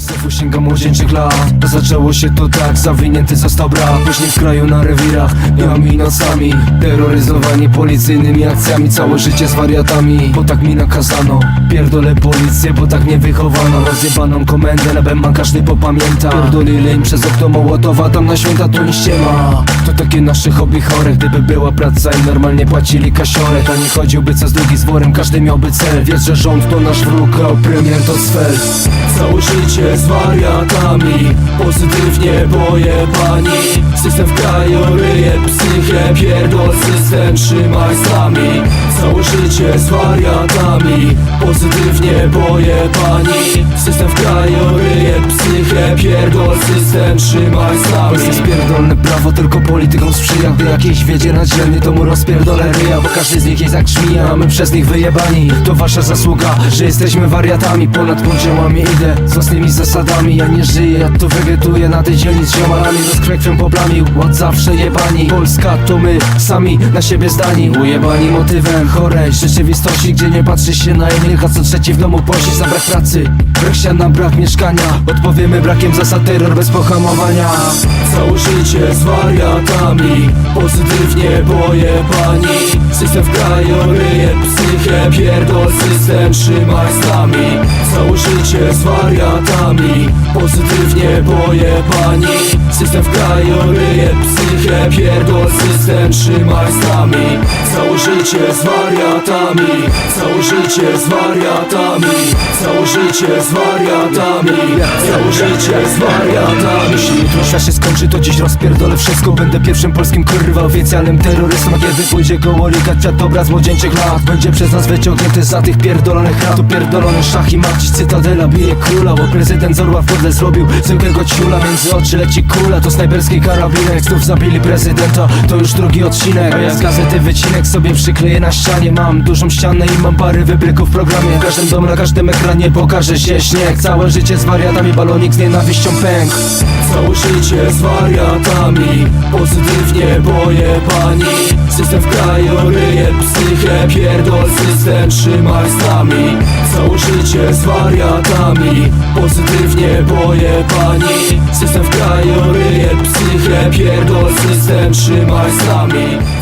Józefu sięga młodzieńczych lat. Zaczęło się to tak, zawinięty został brat. Później w kraju na rewirach, dniami i nocami. Terroryzowani policyjnymi akcjami Całe życie z wariatami, bo tak mi nakazano Pierdolę policję, bo tak mnie wychowano. Rozjebaną komendę, na ma każdy popamięta. Pierdolili im przez okno Mołotowa Tam na święta to nie ściema. To takie nasze hobby chore Gdyby była praca i normalnie płacili kasiorek A nie chodziłby co z drugi z worem, każdy miałby cel. Wiesz, że rząd to nasz wróg, a premier to sfer Całe życie z wariatami. Pozytywnie pojebani System w kraju ryje psychę. Pierdol system, trzymaj z nami Całe życie z wariatami. Pozytywnie pojebani System Pierdol system, trzymaj z nami To jest pierdolne prawo, tylko polityką sprzyja. Gdy jakiejś wiedzie na dzielnie, to mu rozpierdolę ryja Bo każdy z nich jest jak żmija, a my przez nich wyjebani. To wasza zasługa, że jesteśmy wariatami. Ponad podziałami idę z własnymi zasadami. Ja nie żyję, ja tu wegetuję na tej dzielni z ziomalami. Rozkrękwem poblami, ład zawsze jebani. Polska to my, sami na siebie zdani. Ujebani motywem chorej rzeczywistości Gdzie nie patrzy się na innych, a co trzeci w domu posi za brak pracy. Brak siana, brak mieszkania. Odpowiemy brakiem zasad, terror bez pohamowania Całe życie z wariatami. Pozytywnie pojebani System w kraju ryje psychę Pierdol system, trzymaj z nami. Całe życie z wariatami. Pozytywnie pojebani System w kraju ryje psychę Pierdol system, trzymaj z nami. Całe życie z wariatami. Całe życie z wariatami. Całe życie z wariatami. Całe życie z wariatami. Jeśli się skończy, to dziś rozpierdolę wszystko? Będę pierwszym polskim kurwa oficjalnym terrorystą. Kiedy pójdzie koło liga kwiat obraz młodzieńczych lat Będzie przez nas wyciągnięty za tych pierdolonych rat To pierdolony szach i macić cytadela bije króla Bo prezydent z orła w podle zrobił zwykłego ciula Między oczy leci kula, to snajperski karabinek. Znów zabili prezydenta, to już drugi odcinek. A ja z gazety wycinek sobie przykleję na ścianie. Mam dużą ścianę i mam parę wybryków w programie. W każdym domu, na każdym ekranie pokaże się śnieg. Całe życie z wariatami, balonik z nienawiścią pęk Całe życie z wariatami. Pozytywnie pojebani System w kraju ryje psychę. Pierdol system, trzymaj z nami. Całe życie z wariatami. Pozytywnie pojebani System w kraju ryje psychę. Pierdol system, trzymaj z nami